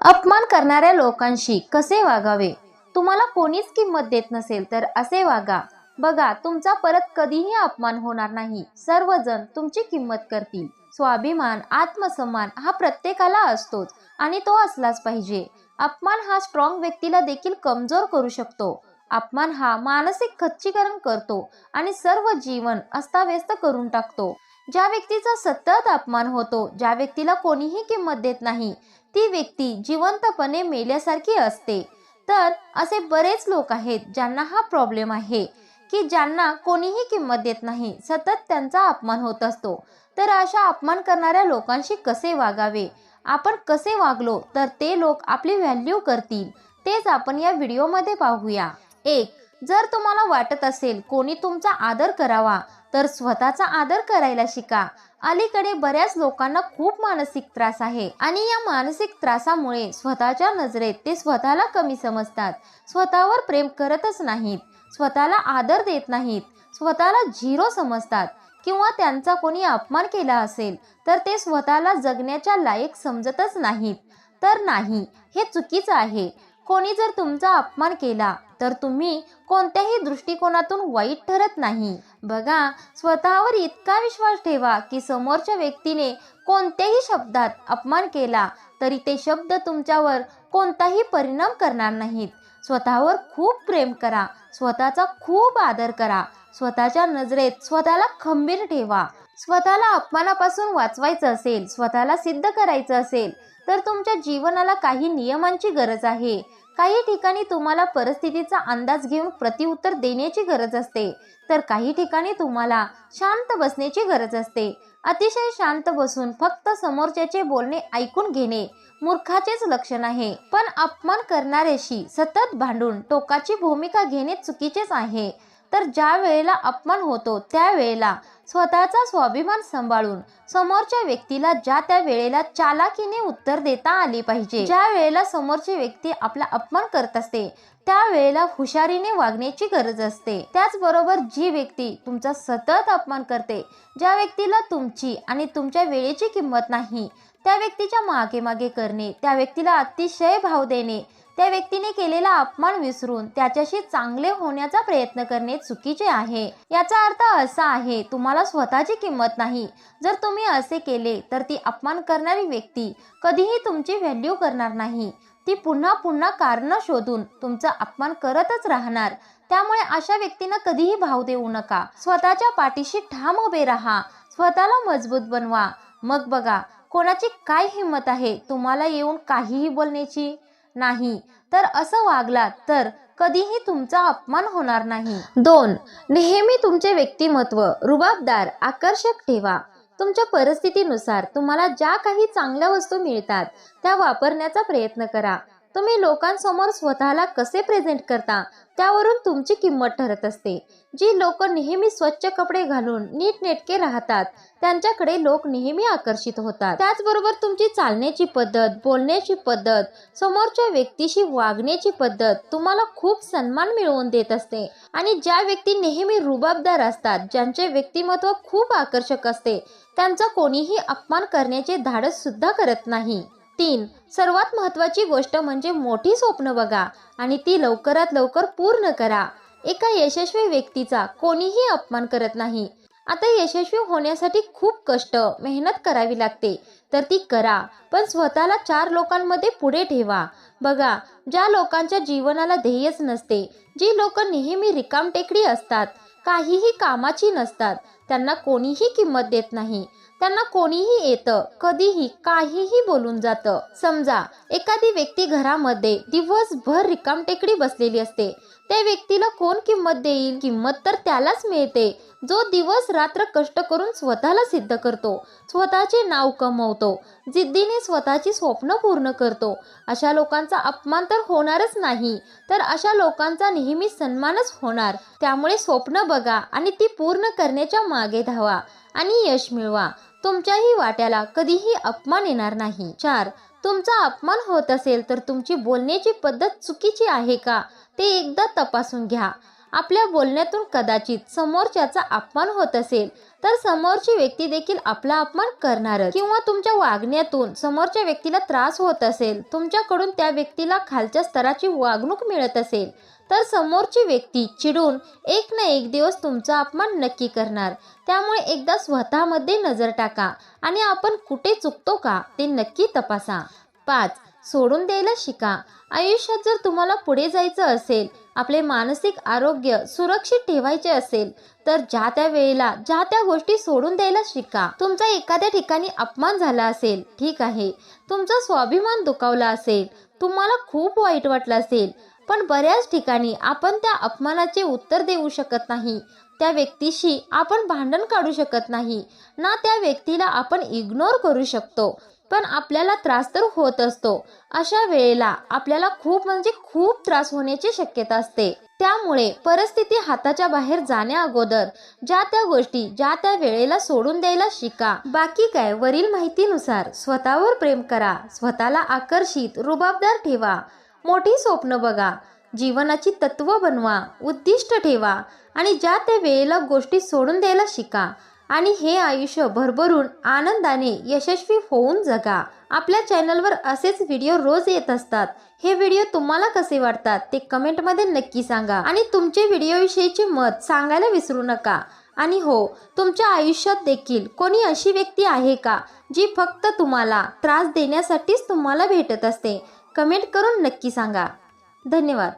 अपमान करणाऱ्या लोकांशी कसे वागावे? तुम्हाला कोणीच किंमत देत नसेल तर असे वागा. बघा तुमचा परत कधीही अपमान होणार नाही. सर्वजण तुमची किंमत करतील. स्वाभिमान आत्मसन्मान हा प्रत्येकाला असतोच आणि तो असलाच पाहिजे. अपमान हा स्ट्रॉंग व्यक्तीला देखील कमजोर करू शकतो. अपमान हा मानसिक खच्चीकरण करतो आणि सर्व जीवन अस्ताव्यस्त करून टाकतो. ज्या व्यक्तीचा सतत अपमान होतो ज्या व्यक्तीला कोणीही किंमत देत नाही ती व्यक्ती जिवंतपणे मेल्यासारखी असते. तर असे बरेच लोक आहेत ज्यांना हा प्रॉब्लेम आहे की ज्यांना कोणीही किंमत देत नाही सतत त्यांचा अपमान होत असतो. तर अशा अपमान करणाऱ्या लोकांशी कसे वागावे? आपण कसे वागलो तर ते लोक आपली व्हॅल्यू करतील? तेच आपण या व्हिडिओमध्ये पाहूया. एक जर तुम्हाला वाटत असेल कोणी तुमचा आदर करावा तर स्वतःचा आदर करायला शिका. अलीकडे बऱ्याच लोकांना खूप मानसिक त्रास आहे. आणि या मानसिक त्रासामुळे स्वतःच्या नजरेत ते स्वतःला कमी समजतात. स्वतःवर प्रेम करतच नाहीत. स्वतःला आदर देत नाहीत. स्वतःला झिरो समजतात. किंवा त्यांचा कोणी अपमान केला असेल तर ते स्वतःला जगण्याच्या लायक समजतच नाहीत. तर नाही हे चुकीचं आहे. कोणी जर तुमचा अपमान केला तर तुम्ही कोणत्याही दृष्टिकोनातून वाईट ठरत नाही. बघा स्वतःवर इतका विश्वास ठेवा की समोरच्या व्यक्तीने कोणत्याही शब्दात अपमान केला तरी ते शब्द तुमच्यावर कोणताही परिणाम करणार नाहीत. स्वतःवर खूप प्रेम करा स्वतःचा खूप आदर करा स्वतःच्या नजरेत स्वतःला खंबीर ठेवा. स्वतःला अपमानापासून वाचवायचं असेल स्वतःला सिद्ध करायचं असेल तर तुमच्या जीवनाला काही नियमांची गरज आहे. काही ठिकाणी तुम्हाला परिस्थितीचा अंदाज घेऊन प्रतिउत्तर देण्याची गरज असते तर काही ठिकाणी तुम्हाला शांत बसण्याची गरज असते. अतिशय शांत बसून फक्त समोरच्याचे बोलणे ऐकून घेणे मूर्खाचेच लक्षण आहे. पण अपमान करणाऱ्याशी सतत भांडून टोकाची भूमिका घेणे चुकीचेच आहे. तर ज्या वेळेला अपमान होतो त्या वेळेला स्वतःचा स्वाभिमान सांभाळून समोरच्या व्यक्तीला ज्या त्या वेळेला चालाकीने उत्तर देता आले पाहिजे. ज्या वेळेला समोरची व्यक्ती आपला अपमान करत असते त्या वेळेला हुशारीने वागण्याची गरज असते. त्याचबरोबर जी व्यक्ती तुमचा सतत अपमान करते ज्या व्यक्तीला तुमची आणि तुमच्या वेळेची किंमत नाही त्या व्यक्तीच्या मागे मागे करणे त्या व्यक्तीला अतिशय भाव देणे त्या व्यक्तीने केलेला अपमान विसरून त्याच्याशी चांगले होण्याचा प्रयत्न करणे चुकीचे आहे. याचा अर्थ असा आहे तुम्हाला स्वतःची किंमत नाही. जर तुम्ही असे केले तर ती अपमान करणारी व्यक्ती कधीही तुमची व्हॅल्यू करणार नाही. ती पुन्हा पुन्हा कारण शोधून तुमचा अपमान करतच राहणार. त्यामुळे अशा व्यक्तींना कधीही भाव देऊ नका. स्वतःच्या पाठीशी ठाम उभे राहा. स्वतःला मजबूत बनवा. मग बघा कोणाची काय हिंमत आहे? तुम्हाला येऊन काहीही बोलण्याची? नाही. तर असं वागलात तर कधीही तुमचा अपमान होणार नाही. दोन. नेहमी तुमचे व्यक्तिमत्व रुबाबदार आकर्षक ठेवा. तुमच्या परिस्थितीनुसार तुम्हाला ज्या काही चांगल्या वस्तू मिळतात त्या वापरण्याचा प्रयत्न करा. तुम्ही लोकांसमोर स्वतःला कसे प्रेझेंट करता त्यावरून तुमची किंमत ठरत असते. जी लोक नेहमी स्वच्छ कपडे घालून नीटनेटके राहतात त्यांच्याकडे लोक नेहमी आकर्षित होतात. त्याचबरोबर तुमची चालण्याची पद्धत बोलण्याची पद्धत समोरच्या व्यक्तीशी वागण्याची पद्धत तुम्हाला खूप सन्मान मिळवून देत असते. आणि ज्या व्यक्ती नेहमी रुबाबदार असतात ज्यांचे व्यक्तिमत्व खूप आकर्षक असते त्यांचा कोणीही अपमान करण्याचे धाडस सुद्धा करत नाही. तीन. सर्वात महत्त्वाची गोष्ट म्हणजे मोठी स्वप्न बघा आणि ती लवकरात लवकर पूर्ण करा. एका यशस्वी व्यक्तीचा कोणीही अपमान करत नाही. आता यशस्वी होण्यासाठी खूप कष्ट मेहनत करावी लागते. तर ती करा पण स्वतःला चार लोकांमध्ये पुढे ठेवा. बघा ज्या लोकांच्या जीवनाला ध्येयच नसते जी लोक नेहमी रिकामटेकडी असतात काहीही कामाची नसतात त्यांना कोणीही किंमत देत नाही. त्यांना कोणीही येतं कधीही काहीही बोलून जातं. समजा एखादी व्यक्ती घरामध्ये दिवसभर रिकामटेकडी बसलेली असते. त्या व्यक्तीला कोण किंमत देईल? किंमत तर त्यालाच मिळते. जो दिवस रात्र कष्ट करून स्वतःला सिद्ध करतो स्वतःचे नाव कमवतो जिद्दीने स्वतःची स्वप्न पूर्ण करतो अशा लोकांचा अपमान तर होणारच नाही. तर अशा लोकांचा नेहमी सन्मानच होणार. त्यामुळे स्वप्न बघा आणि ती पूर्ण करण्याच्या मागे धावा आणि यश मिळवा. तुमच्याही वाट्याला कधीही अपमान येणार नाही. चार तुमचा अपमान होत असेल तर तुमची बोलण्याची पद्धत चुकीची आहे का? ते एकदा तपासून घ्या. आपल्या बोलण्यातून कदाचित समोरच्याचा अपमान होत असेल तर समोरची व्यक्ती देखील आपला अपमान करणार किंवा तुमच्या वागण्यातून समोरच्या व्यक्तीला त्रास होत असेल तुमच्याकडून त्या व्यक्तीला खालच्या स्तराची वागणूक मिळत असेल तर समोरची व्यक्ती चिडून एक ना एक दिवस तुमचा अपमान नक्की करणार. त्यामुळे एकदा स्वतःमध्ये नजर टाका आणि आपण कुठे चुकतो का ते नक्की तपासा. पाच सोडून द्यायला शिका. आयुष्यात जर तुम्हाला पुढे जायचं असेल आपले मानसिक आरोग्य सुरक्षित ठेवायचे असेल तर ज्या त्या वेळेला ज्या त्या गोष्टी सोडून द्यायला शिका. तुमचा एखाद्या ठिकाणी अपमान झाला असेल ठीक आहे. तुमचा स्वाभिमान दुखावला असेल तुम्हाला खूप वाईट वाटलं असेल पण बऱ्याच ठिकाणी आपण त्या अपमानाचे उत्तर देऊ शकत नाही. त्या व्यक्तीशी आपण भांडण काढू शकत नाही. ना त्या व्यक्तीला आपण इग्नोर करू शकतो. पण आपल्याला त्रास तर होत असतो. अशा वेळेला आपल्याला खूप म्हणजे खूप त्रास होण्याची शक्यता असते. त्यामुळे परिस्थिती हाताच्या बाहेर जाण्या अगोदर ज्या त्या गोष्टी ज्या त्या वेळेला सोडून द्यायला शिका. बाकी काय वरील माहितीनुसार स्वतःवर प्रेम करा स्वतःला आकर्षित रुबाबदार ठेवा. मोठी स्वप्न बघा जीवनाची तत्व बनवा उद्दिष्ट ठेवा आणि ज्या त्या वेळेला गोष्टी सोडून द्यायला शिका आणि हे आयुष्य भरभरून आनंदाने यशस्वी होऊन जगा. आपल्या चॅनलवर असेच व्हिडिओ रोज येत असतात. हे व्हिडिओ तुम्हाला कसे वाटतात ते कमेंटमध्ये नक्की सांगा. आणि तुमचे व्हिडिओविषयीचे मत सांगायला विसरू नका. आणि हो तुमच्या आयुष्यात देखील कोणी अशी व्यक्ती आहे का जी फक्त तुम्हाला त्रास देण्यासाठीच तुम्हाला भेटत असते? कमेंट करून नक्की सांगा. धन्यवाद.